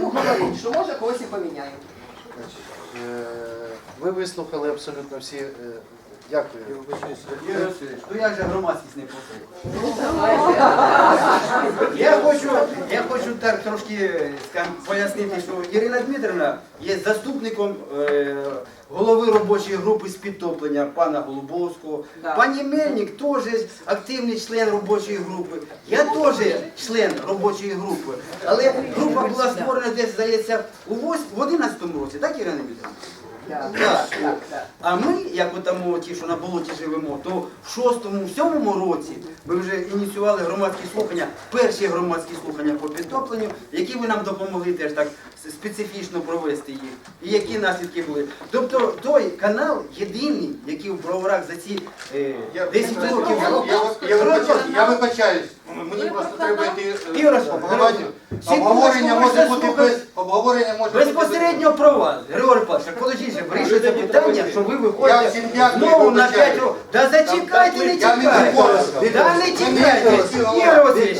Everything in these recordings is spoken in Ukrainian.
говорить, що може когось і поміняємо. Е, Ви вислухали абсолютно всі. Дякую. Юрій Васильович, ну як же громадськість не послухає? Я хочу, я хочу так трошки скажімо, пояснити, що Ірина Дмитрівна є заступником е, голови робочої групи з підтоплення пана Голубовського. Пані Мельник теж активний член робочої групи. Я теж член робочої групи. Але група була створена десь, здається, у 8, в 11 році, так, Ірина Дмитрівна? Так, Так. так. А ми, як от там ті, що на болоті живемо, то в шостому, в сьомому році ми вже ініціювали громадські слухання, перші громадські слухання по підтопленню, які ви нам допомогли теж так специфічно провести їх, і які наслідки були. Тобто той канал єдиний, який в броварах за ці е, 10 років. Я, я, я, вибачаюсь, я вибачаюсь. Мені просто треба йти Ігор, обговорення. Обговорення може бути без обговорення може бути Безпосередньо про вас, Григорій Павлович, подождіть, же, вирішується питання, що ви Я виходите всім дякую, знову на вибачаю. 5 років. Та зачекайте, не Я не чекайте. не чекайте, Ігор Васильович.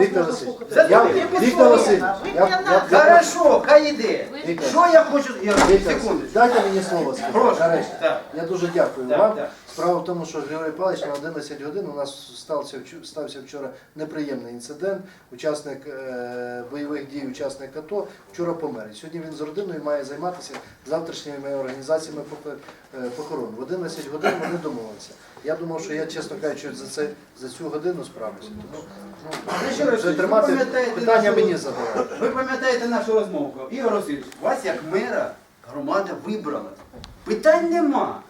Віктор Васильович, За- я, Віктор. Васильович, я, я, я, Хорошо, хай іде. Віктор. Що я хочу, Ігор, Віктор, секунду. дайте мені слово сказати. Прошу. Нарешті. Так. Я дуже дякую Так, вам. так. Справа в тому, що Григорій Павлович на 11 годин у нас стався, стався вчора неприємний інцидент. Учасник е, бойових дій, учасник АТО, вчора помер. Сьогодні він з родиною має займатися завтрашніми організаціями е, похорон. В 11 годин вони домовилися. Я думав, що я, чесно кажучи, за це за цю годину справлюся. Тому Ну, ви тримати питання нашу- мені задавати. Ви пам'ятаєте нашу розмову? Ігор Васильович, вас як мера громада вибрала. Питань нема.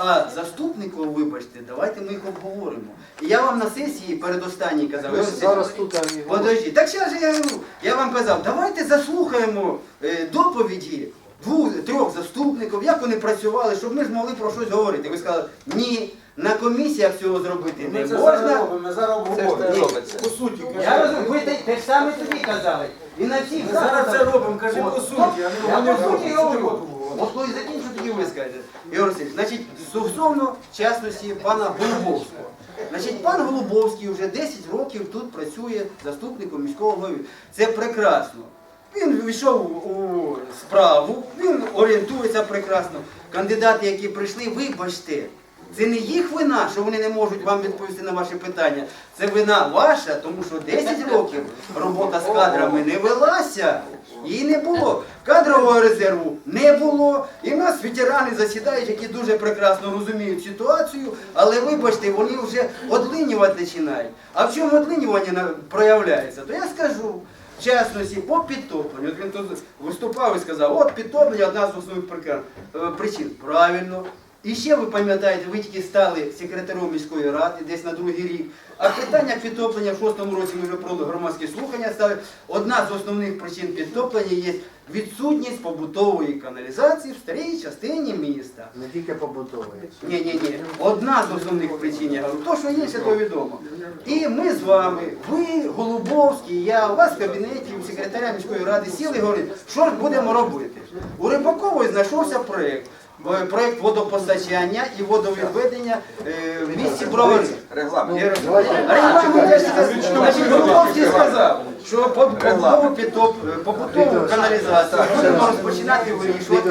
А заступників, вибачте, давайте ми їх обговоримо. І я вам на сесії передостанній казав. Ви ж зараз тут а, Подожди, так зараз же я говорю, я вам казав, давайте заслухаємо е, доповіді двох трьох заступників, як вони працювали, щоб ми змогли про щось говорити. Ви сказали, ні, на комісіях цього зробити не Ми це можна. робимо, ми зараз обговорюємо. По суті, Я розумію, ви те, те ж саме тобі казали. І на всіх Ми зараз це заходах- робимо, кажи От, по суті, а не Я по суті говорю. От коли закінчу, тоді ви скажете. Ігор Васильович, значить, стосовно в частності пана Голубовського. Значить, пан Голубовський вже 10 років тут працює заступником міського голови. Це прекрасно. Він війшов у справу, він орієнтується прекрасно. Кандидати, які прийшли, вибачте, це не їх вина, що вони не можуть вам відповісти на ваші питання. Це вина ваша, тому що 10 років робота з кадрами не велася. Її не було. Кадрового резерву не було. І в нас ветерани засідають, які дуже прекрасно розуміють ситуацію, але вибачте, вони вже одлинювати починають. А в чому одлинювання проявляється? То я скажу. В частності, по підтопленню. От він тут виступав і сказав, от підтоплення одна з основних е, причин. Правильно. І ще ви пам'ятаєте, ви тільки стали секретарем міської ради десь на другий рік. А питання підтоплення в шостому році ми вже провели громадські слухання. Стали одна з основних причин підтоплення є відсутність побутової каналізації в старій частині міста. Не тільки побутової. Ні, ні, ні. Одна з основних причин, я говорю, то, що інше, то відомо. І ми з вами, ви, Голубовський, я, у вас в кабінеті, у секретаря міської ради сіли і говорили, що ж будемо робити. У Рибакової знайшовся проєкт. Е, Проєкт водопостачання і водовідведення е, в місті Бровари. Регламент. Я розумію. Регламент. Значить, Голубовський сказав, що побутову підтоп, е, побутову каналізацію будемо розпочинати вирішувати.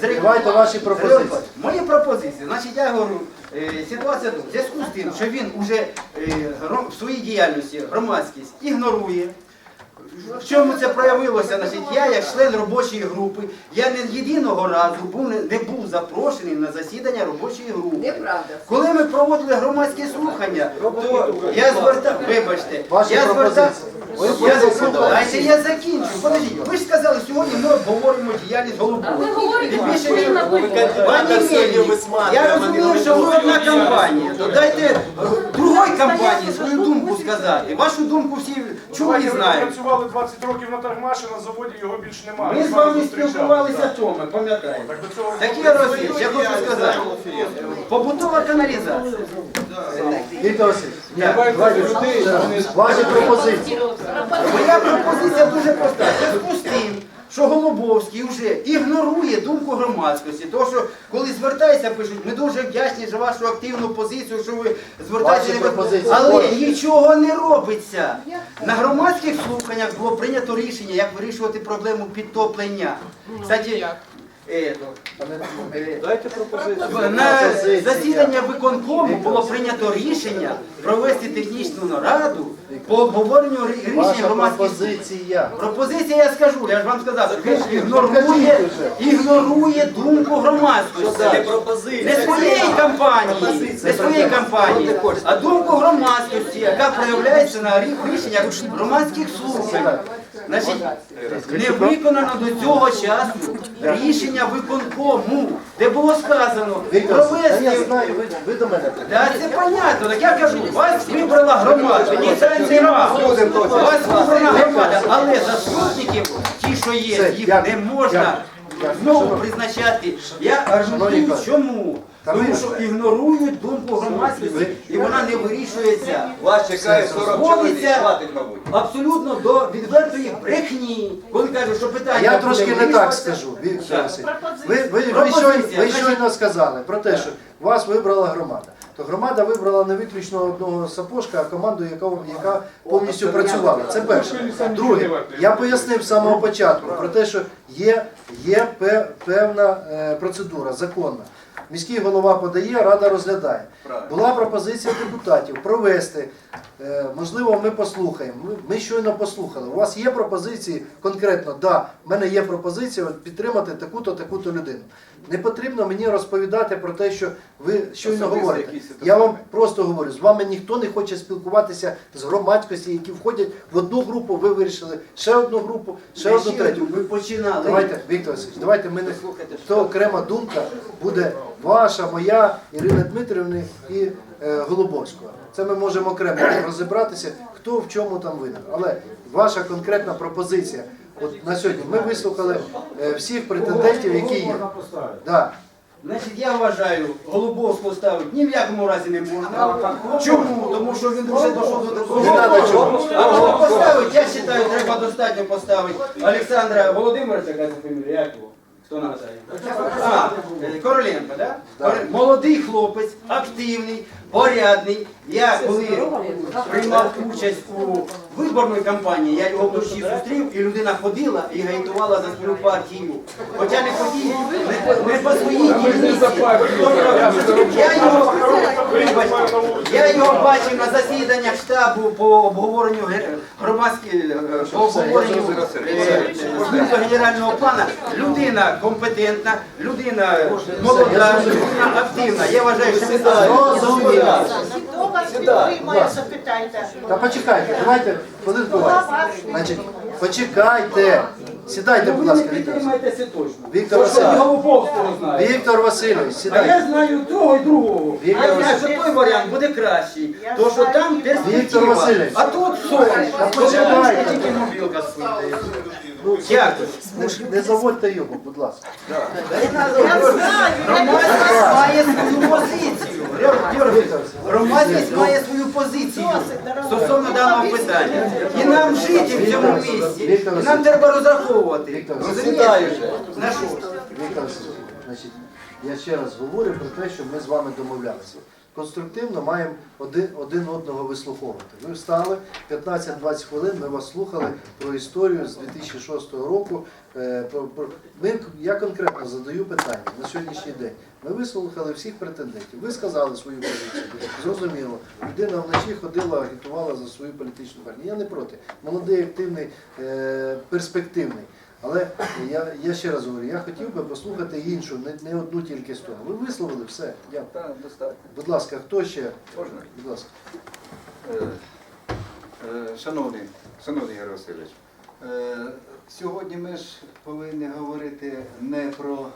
З давайте ваші пропозиції. Мої пропозиції. Значить, я говорю, е, ситуація в зв'язку з тим, що він уже е, гром- в своїй діяльності громадськість ігнорує. В чому це проявилося? Значить, я, як член робочої групи, я не єдиного разу був, не, не був запрошений на засідання робочої групи. Неправда. Коли ми проводили громадські слухання, то я звертав, вибачте, я звертав. Я звертав, дайте я закінчу. Подождіть, ви ж сказали, сьогодні ми обговоримо діяльність Голубова. ви говорите, більше що повинна бути. Пані Мельник, я розумію, що ви одна компанія. То дайте сказати. Вашу думку всі чули і знають. працювали 20 років на Таргмаші, на заводі його більше немає. Ми з вами спілкувалися в тому, пам'ятаєте. Так до цього Так я я хочу сказати, побутова каналізація. Віктор Васильович, ваші пропозиції. Моя пропозиція дуже проста. В зв'язку з тим, що Голубовський вже ігнорує думку громадськості. Тому що коли звертається, пишуть, ми дуже вдячні за вашу активну позицію, що ви звертаєтеся. Ваші пропозиції Але можете? нічого не робиться. На громадських слуханнях було прийнято рішення, як вирішувати проблему підтоплення. Кстати, е, е, Дайте пропозицію. на засідання виконкому було прийнято рішення провести технічну нараду по обговоренню рішення громадських пропозиція. Пропозиція я скажу, я ж вам сказав, ігнорує, ігнорує думку громадськості. Це пропозиція. Не своєї кампанії, не своєї кампанії, а думку громадськості, яка проявляється на рі- рішеннях громадських слухань. Значить, не виконано до цього часу рішення виконкому, де було сказано провести. знаю, ви, до мене. Да, це понятно, так я кажу, вас вибрала громада, ні це нема. Вас вибрана громада, але заступників, ті, що є, їх не можна. Знову призначати. Я аргументую, чому? Тому що ігнорують думку громадськості, і вона не вирішується. Вас чекає 40 чоловік, хватить, мабуть. абсолютно до відвертої брехні, коли кажуть, що питання Я трошки не так скажу, ви щойно сказали про те, що вас вибрала громада. То громада вибрала не виключно одного сапожка, а команду, яка, яка повністю працювала. Це перше. Друге, я пояснив з самого початку про те, що є, є пе- певна е, процедура законна. Міський голова подає, рада розглядає. Була пропозиція депутатів провести. Е, Можливо, ми послухаємо. Ми, щойно послухали. У вас є пропозиції конкретно, да, в мене є пропозиція підтримати таку-то, таку-то людину. Не потрібно мені розповідати про те, що ви щойно Особисті говорите. Я вам просто говорю, з вами ніхто не хоче спілкуватися з громадськості, які входять в одну групу, ви вирішили ще одну групу, ще одну третю. Ви починали. Давайте, Віктор Васильович, давайте ми не Слухайте, то окрема думка буде ваша, моя, Ірини Дмитрівни і Голубовського. Це ми можемо окремо розібратися, хто в чому там винен. Але ваша конкретна пропозиція. От на сьогодні ми вислухали е, всіх претендентів, які є. Да. Значить, я вважаю, Голубовського ставити ні в якому разі не можна. Чому? Тому що він вже дійшов до такого. Не треба чому. А кого поставити, я вважаю, треба достатньо поставити Олександра Володимировича, яка фамілія, як його? Хто нагадає? А, е, Короленко, да? Молодий хлопець, активний, порядний. Я коли приймав участь у виборній кампанії, я його вночі зустрів, і людина ходила і агітувала за свою партію. Хоча не по не, по- не по своїй дільниці. Я його, я його бачив на засіданнях штабу по обговоренню громадських е, по обговоренню е, генерального плану. Людина компетентна, людина молода, людина активна. Я вважаю, що ви Зрозуміло. Хто вас підтримує, запитайте. Та почекайте, давайте хвилинку вас. Значить, почекайте. Сідайте, будь ласка, Віктор. Васильович. точно. Віктор Васильович. Голубовського. Віктор Васильович, А я знаю того і другого. Віктор Я знаю, що той варіант буде кращий. То що там Віктор. Васильович. А тут сонце. Та почекайте. Тільки мобілка світає. Ну, Дякую. Не, не заводьте його, будь ласка. Громадськість має свою позицію. Громадськість має свою позицію стосовно даного питання. І нам жити в цьому місці. І нам треба розраховувати. Розумієте? На що? Віктор Васильович, значить, я ще раз говорю про те, що ми з вами домовлялися. Конструктивно маємо один, один одного вислуховувати. Ви встали 15-20 хвилин, ми вас слухали про історію з 2006 року. Е, Ми, я конкретно задаю питання на сьогоднішній день. Ми вислухали всіх претендентів. Ви сказали свою позицію. Зрозуміло. Людина вночі ходила, агітувала за свою політичну партію. Я не проти. Молодий, активний, е, перспективний. Але я, я ще раз говорю, я хотів би послухати іншу, не, не одну тільки сторону. Ви висловили все. Дякую. Так, достатньо. Будь ласка, хто ще? Можна? Будь ласка. Е, е, Шановний, шановний Ігор Васильович, е, сьогодні ми ж повинні говорити не про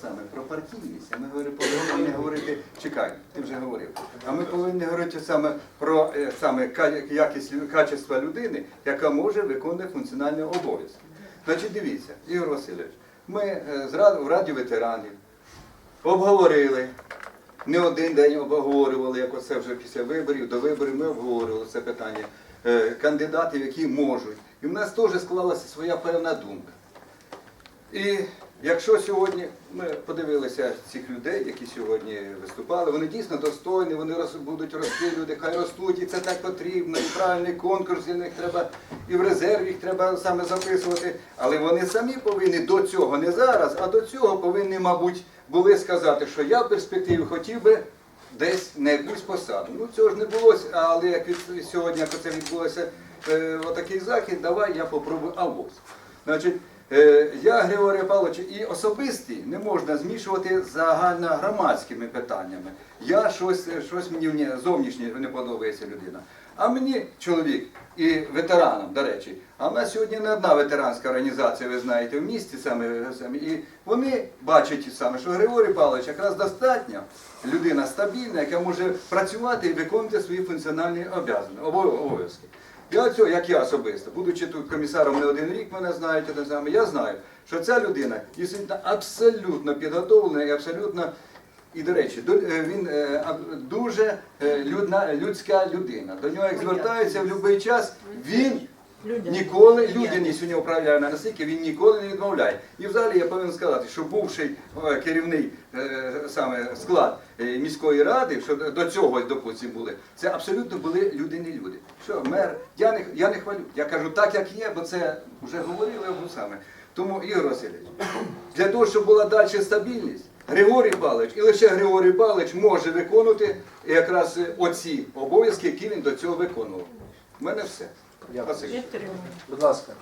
саме про партійність, а ми повинні говорити, чекай, ти вже говорив. А ми повинні говорити саме про саме якість качества людини, яка може виконувати функціональні обов'язки. Значить, дивіться, Ігор Васильович, ми е, в Раді ветеранів обговорили. Не один день обговорювали, як оце вже після виборів, до виборів ми обговорювали це питання е, кандидатів, які можуть. І в нас теж склалася своя певна думка. І якщо сьогодні ми подивилися цих людей, які сьогодні виступали, вони дійсно достойні, вони роз, будуть рости, люди хай ростуть, і це так потрібно, і правильний конкурс, і них треба, і в резерв їх треба саме записувати. Але вони самі повинні до цього, не зараз, а до цього повинні, мабуть, були сказати, що я в перспективі хотів би десь на якусь посаду. Ну цього ж не було, але як сьогодні, як це відбулося е, отакий захід, давай я попробую авось. Значить, е, я, Григорій Павлович, і особисті не можна змішувати з загальногромадськими питаннями. Я щось, щось мені зовнішнє не подобається людина. А мені чоловік і ветеранам, до речі, а в нас сьогодні не одна ветеранська організація, ви знаєте, в місті саме, і вони бачать саме, що Григорій Павлович якраз достатньо людина стабільна, яка може працювати і виконувати свої функціональні обов'язки- обов- обов'язки. Я цього, як я особисто, будучи тут комісаром не один рік, мене саме, я знаю, що ця людина дійсно абсолютно підготовлена і абсолютно, і до речі, е, він е, дуже е, людна, людська людина. До нього як звертаються в будь-який час, він ніколи, людяність у нього управляє настільки, він ніколи не відмовляє. І взагалі я повинен сказати, що бувший е, керівний е, саме склад е, міської ради, що до цього, допустим, були, це абсолютно були людяні люди. Що мер, я не, я не хвалю, я кажу так, як є, бо це вже говорили саме. Тому, Ігор Васильович, для того, щоб була далі стабільність, Григорій Павлович і лише Григорій Павлович може виконувати якраз оці обов'язки, які він до цього виконував. У мене все. Дякую. Будь ласка.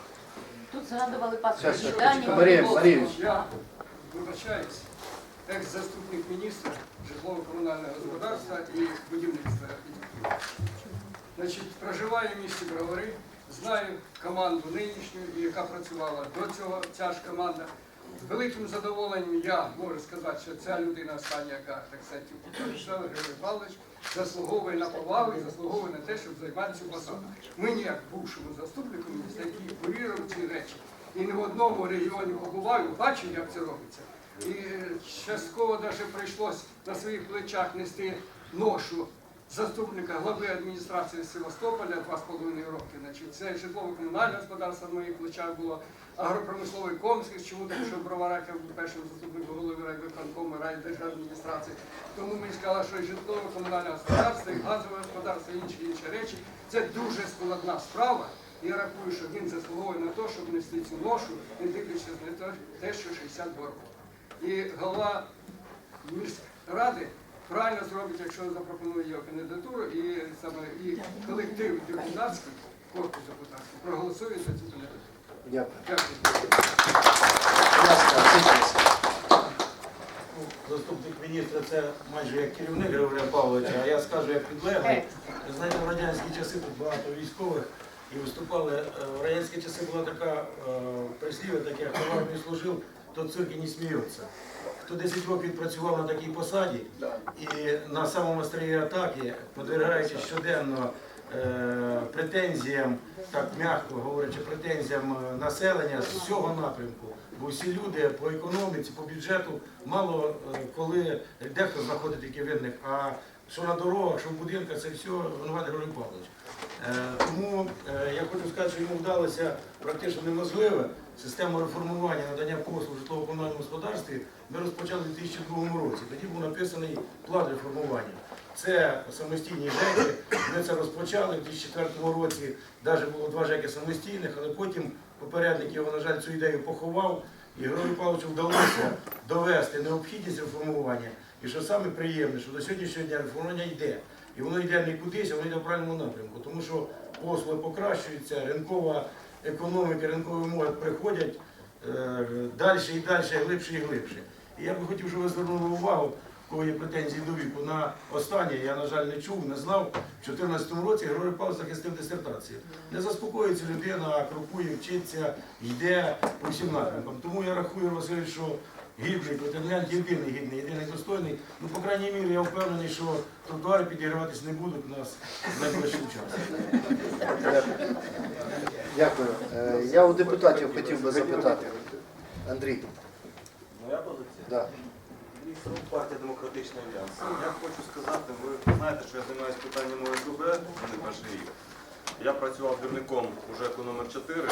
Тут згадували паспорт Щас, Дані. Марія, Марія. Я вибачаюсь, екс-заступник міністра житлово-комунального господарства і будівництва. Значить, проживаю в місті Бровари, знаю команду нинішню, яка працювала до цього, ця ж команда. З великим задоволенням я можу сказати, що ця людина остання, яка так сказати, пішла, Григорій Павлович, заслуговує на повагу і заслуговує на те, щоб займати цю посаду. Мені, як бувшому заступнику міністра, курірував ці речі, і не в одному регіоні побував, бачив, як це робиться. І е, частково навіть прийшлось на своїх плечах нести ношу заступника глави адміністрації Севастополя два з половиною роки. Значить, це житлово-комунальне господарство на моїх плечах було, агропромисловий комплекс, чому тому що в Броварах я був першим заступником голови райвиконкому райдержадміністрації. Тому мені сказали, що житлово-комунальне господарство, і газове господарство, і інші інші речі. Це дуже складна справа. Я рахую, що він заслуговує на те, щоб нести цю ношу, не дивлячись на те, що 62 роки. І голова міськради правильно зробить, якщо запропонує його кандидатуру, і саме і колектив депутатський, корпус депутатський, проголосує за цю кандидатуру. Дякую. Сидоров. Заступник міністра це майже як керівник Григорія Павловича, а я скажу як підлеглий. Ви знаєте, в радянські часи тут багато військових і виступали. Е, В радянські часи була така е, прислів'я, таке, хто в армії служив, то цирки не сміється. Хто 10 років працював на такій посаді і на самому острії атаки, подвергаючись щоденно е, претензіям, так м'яко говорячи, претензіям е, населення з всього напрямку. Бо всі люди по економіці, по бюджету мало е, коли дехто знаходить тільки винних, а що на дорогах, що в будинках, це все винуватий Григорій Павлович. Е, Тому е, я хочу сказати, що йому вдалося практично неможливе систему реформування надання послуг житлово-комунальному господарстві. Ми розпочали у 2002 році. Тоді був написаний план реформування. Це самостійні ЖЕКи. Ми це розпочали у 2004 році. Навіть було два ЖЕКи самостійних, але потім попередник його, на жаль, цю ідею поховав. І Григорію Павловичу вдалося довести необхідність реформування. І що саме приємне, що до сьогоднішнього дня реформування йде. І воно йде не кудись, а воно йде в правильному напрямку. Тому що послуги покращуються, ринкова економіка, ринкові умови приходять е, далі і далі, глибше і глибше. І я би хотів, щоб ви звернули увагу, в кого є претензії до віку, на останнє, я, на жаль, не чув, не знав. В 2014 році Григорій Павлович захистив дисертацію. Не заспокоюється людина, крокує, вчиться, йде по всім напрямкам. Тому я рахую, Василь, що гідний претендент, єдиний гідний, єдиний достойний. Ну, по крайній мірі, я впевнений, що тротуари підіграватись не будуть у нас найближчим часом. Дякую. Е, Я у депутатів хотів би запитати. Андрій. Моя позиція? Да. Партія Демократичний Альянс. Я хочу сказати, ви знаєте, що я займаюся питанням ОСББ не перший рік. Я працював двірником у ЖЕКу номер 4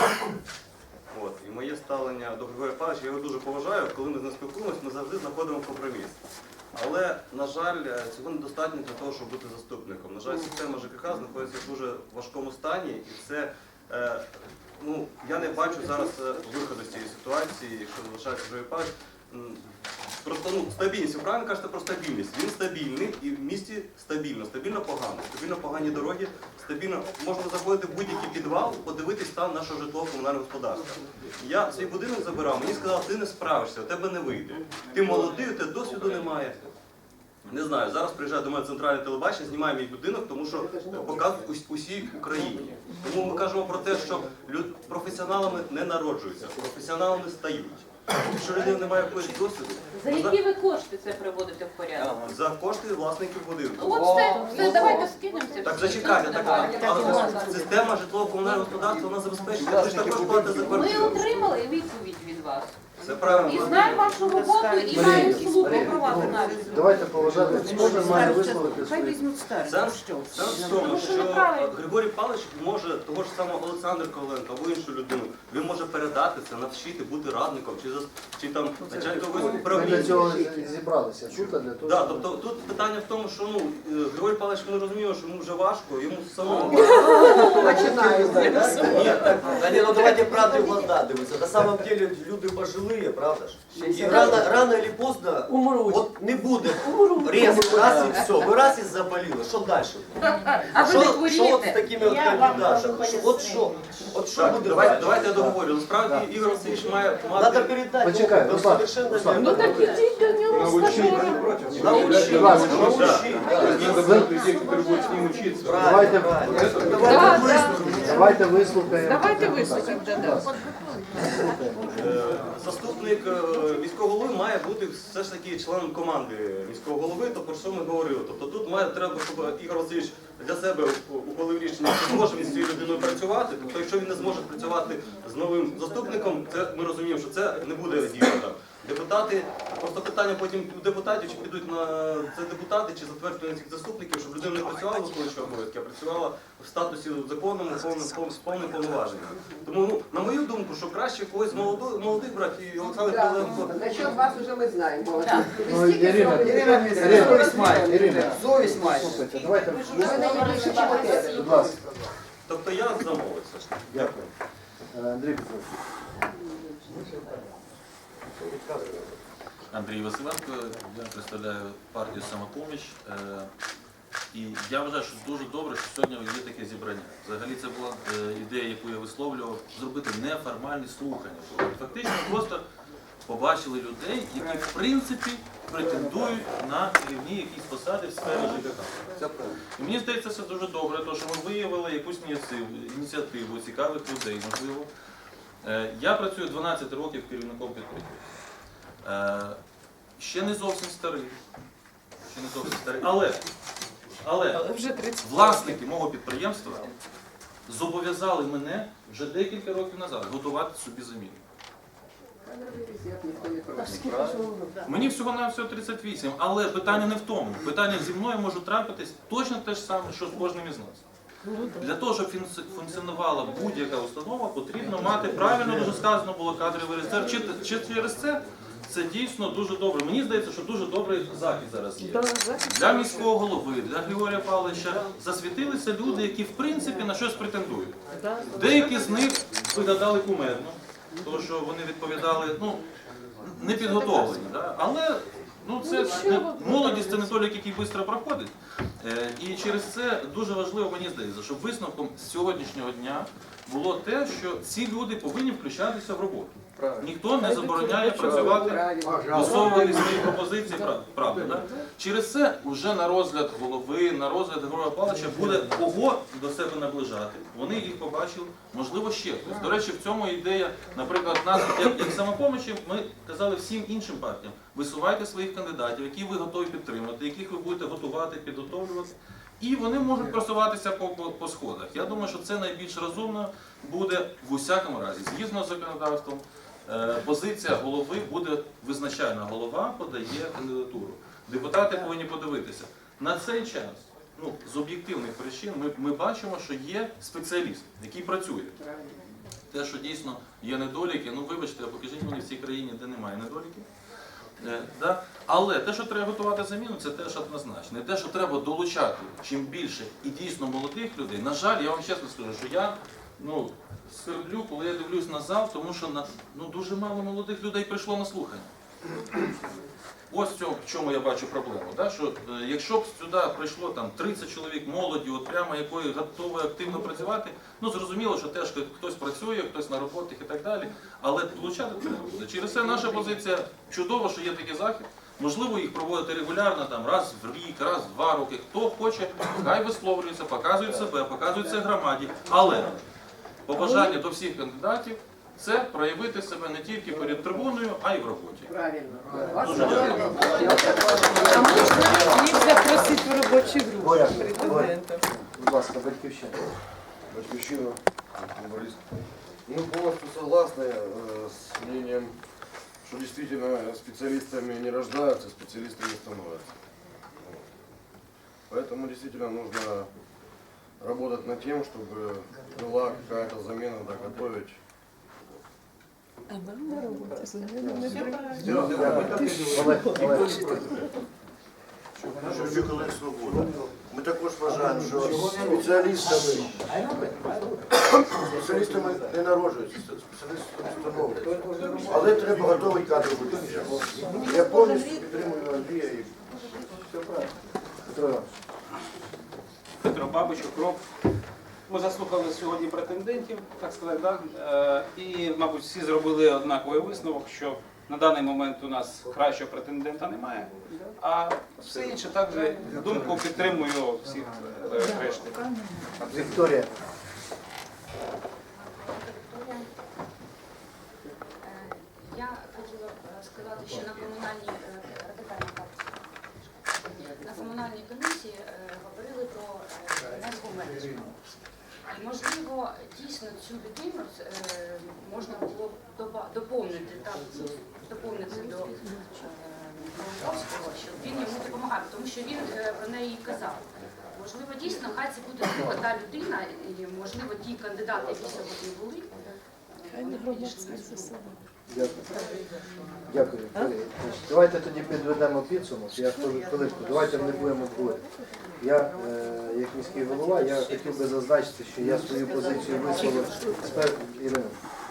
От. І моє ставлення до Григорія Павловича, я його дуже поважаю. Коли ми з ним спілкуємося, ми завжди знаходимо компроміс. Але, на жаль, е, цього недостатньо для того, щоб бути заступником. На жаль, система ЖКХ знаходиться в дуже важкому стані, і це е, ну, я не бачу зараз е, виходу з цієї ситуації, якщо залишається Григорій Павлович. Просто ну, стабільність, ви правильно кажете про стабільність. Він стабільний і в місті стабільно, стабільно погано, стабільно погані дороги, стабільно можна заходити в будь-який підвал, подивитись стан нашого житлового комунального господарства. Я свій будинок забирав, мені сказали, ти не справишся, у тебе не вийде. Ти молодий, у тебе досвіду немає. Не знаю, зараз приїжджає до мене центральне телебачення, знімає мій будинок, тому що показують усій Україні. Тому ми кажемо про те, що професіоналами не народжуються, професіоналами стають. Якщо людина не має якогось досвіду, За які ви кошти це приводите в порядок? за кошти власників будинку. Ну от все, все, давайте скинемося. Так зачекайте, так, але система житлово-комунального господарства вона забезпечує, ви ж також платите за Ми квартиру. отримали відповідь від вас. Це І правильно. знаємо вашу роботу, і Марія, маємо слуху Марія, про вас ну, навіть. Давайте поважати, кожен має висловити Хай свої. візьмуть. Сенс, сенс в тому, Тому що що неправильно. Григорій Павлович може того ж самого Олександр Коваленко або іншу людину, він може передати це, навчити бути радником чи, зас- чи там начальником якогось Ми управління. для цього і зібралися тут, для того, Да, щоб- тобто тут питання в тому, що ну е, Григорій Павлович ми розуміємо, що йому вже важко, йому самому. Ні, Да не, ну давайте правде в глаза дивитися. На самом деле люди пожилые, правда ж? І рано, рано или поздно от не буде резко, раз і все. Ви раз і заболіли. Що далі? А ви Що, не що от з такими от Я вам кандидатами? можу От що? От що Так, буде давайте, далі? давайте я договорю. Насправді Ігор Васильович має Надо мати. передати. Почекай, ну, Руслан, совершенно Руслан. Ну так ідіть до нього стажером. Научи, Будь ласка, научи. Давайте, Да, да. давайте вислухаємо. Давайте вислухаємо, да, да. Е, Заступник е, міського голови має бути все ж таки членом команди міського голови, то про що ми говорили. Тобто тут має треба, щоб Ігор Васильович для себе ухвалив рішення, що зможе він з цією людиною працювати. Тобто, якщо він не зможе працювати з новим заступником, це ми розуміємо, що це не буде діяти. Депутати, просто питання потім у депутатів, чи підуть на це депутати, чи затверджують цих заступників, щоб людина не працювала виконуючи обов'язки, а працювала в статусі законному, з повним повноваженням. Тому, ну, на мою думку, що краще когось молодих, молодих брати і Олександр. Павленко. Насчет вас уже ми знаємо. Ну, Ви стільки Ірина, зробили, Ірина ви совість має. Ірина, совість має. Слухайте, давайте, Ви найбільше чоловіки. будь ласка. Тобто я замовився. Дякую. Е, Андрій Петрович. Андрій Василенко, я представляю партію «Самопоміч». Е, І я вважаю, що дуже добре, що сьогодні є таке зібрання. Взагалі це була е, ідея, яку я висловлював, зробити неформальні слухання. Фактично просто побачили людей, які в принципі претендують на керівні якісь посади в сфері ЖКХ. І мені здається, це дуже добре, тому що ми виявили якусь ініціативу цікавих людей, можливо. Е, Я працюю 12 років керівником підприємства. Е, Ще не зовсім старий. Ще не зовсім старий. Але, але власники мого підприємства зобов'язали мене вже декілька років назад готувати собі заміну. Мені всього на всього 38, але питання не в тому. Питання зі мною може трапитись точно те ж саме, що з кожним із нас. Для того, щоб функціонувала будь-яка установа, потрібно мати правильно дуже сказано було кадровий резерв. Чи, чи через це це дійсно дуже добре. Мені здається, що дуже добрий захід зараз є. Для міського голови, для Григорія Павловича засвітилися люди, які в принципі на щось претендують. Деякі з них виглядали кумедно, тому що вони відповідали, ну, не підготовлені. Да? Але ну, це не, молодість це не толік, який швидко проходить. Е, і через це дуже важливо, мені здається, щоб висновком з сьогоднішнього дня було те, що ці люди повинні включатися в роботу. Ніхто не забороняє працювати висовувати свої пропозиції, правда, да? Через це вже на розгляд голови, на розгляд Героя Павловича буде кого до себе наближати. Вони їх побачили, можливо, ще хтось. До речі, в цьому ідея, наприклад, нас, як, як самопомочі, ми казали всім іншим партіям, висувайте своїх кандидатів, які ви готові підтримати, яких ви будете готувати, підготовлювати. І вони можуть просуватися по, по, по сходах. Я думаю, що це найбільш розумно буде в усякому разі, згідно з законодавством. Е, Позиція голови буде визначальна. Голова подає кандидатуру. Депутати повинні подивитися. На цей час, ну, з об'єктивних причин, ми, ми бачимо, що є спеціаліст, який працює. те, що дійсно є недоліки, ну вибачте, а покажіть мені в цій країні, де немає недоліків. Е, да? Але те, що треба готувати заміну, це теж однозначно. І те, що треба долучати чим більше і дійсно молодих людей. На жаль, я вам чесно скажу, що я ну, сверблю, коли я дивлюсь на зал, тому що на, ну, дуже мало молодих людей прийшло на слухання. Ось в цьому, в чому я бачу проблему. Да? Що, е, якщо б сюди прийшло там, 30 чоловік молоді, от прямо якої готові активно працювати, ну зрозуміло, що теж хтось працює, хтось на роботах і так далі. Але долучати треба буде. Через це наша позиція чудово, що є такий захід. Можливо, їх проводити регулярно, там раз в рік, раз в два роки. Хто хоче, хай висловлюється, показує себе, показує це громаді. Але побажання до всіх кандидатів це проявити себе не тільки перед трибуною, а й в роботі. Правильно. Вас Дуже дякую. А можна їх запросити в робочу групу Боря, Боря, претендентів? будь ласка, батьківщина. Батьковщина, Борис. Мы полностью согласны э, с мнением, что действительно специалистами не рождаются, специалистами становятся. Вот. Поэтому действительно нужно работать над тем, чтобы была какая-то замена, доготовить. Олег, Олег. Шевчук Олег Свобода. Ми також вважаємо, що спеціалістами, спеціалістами не народжуються, спеціалістами становляться. Але треба готовий кадровий резерв. Я повністю підтримую Андрія і Петро Іванович. Петро Бабич, Укроп. Ми заслухали сьогодні претендентів, так сказати, да? Е, і, мабуть, всі зробили однаковий висновок, що на даний момент у нас кращого претендента немає, а все інше також думку підтримую всіх е, решти. Вікторія. Я хотіла е, сказати, що на комунальній е, радикальній партії, на комунальній комісії е, говорили про е, енергоменеджмент. І можливо, дійсно цю людину е, можна було доповнити так, доповнити до Волковського, щоб він йому допомагав, тому що він е, про неї казав. Можливо, дійсно, хай це буде друга та людина, і можливо ті кандидати, які сьогодні були, е, вони підійшли Дякую. Дякую. Колеги. Давайте тоді підведемо підсумок. Я скажу хвилинку. Давайте не будемо говорити. Я, е, як міський голова, я хотів би зазначити, що я свою позицію висловив спер- Ірина,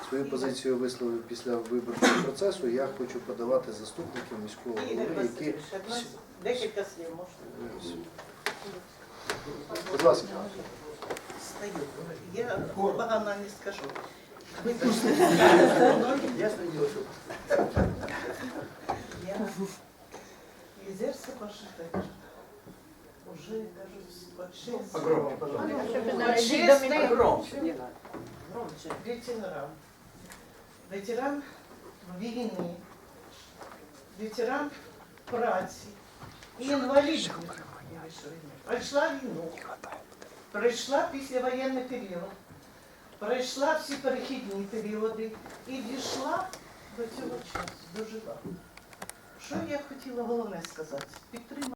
свою позицію висловив після виборчого процесу. Я хочу подавати заступників міського Ігор голови, які Васильович, одна- декілька слів можна. будь ласка. Стою. Я погано не скажу. Вибачте. Я стою. Я Езерство Пашитек. Уже, кажу, почесний Не надо. ветеран. Ветеран війни, ветеран праці, інвалід. Пройшла війну, пройшла післявоєнний період, пройшла всі перехідні періоди і дійшла до цього часу, дожила. Що я хотіла головне сказати? Підтримати.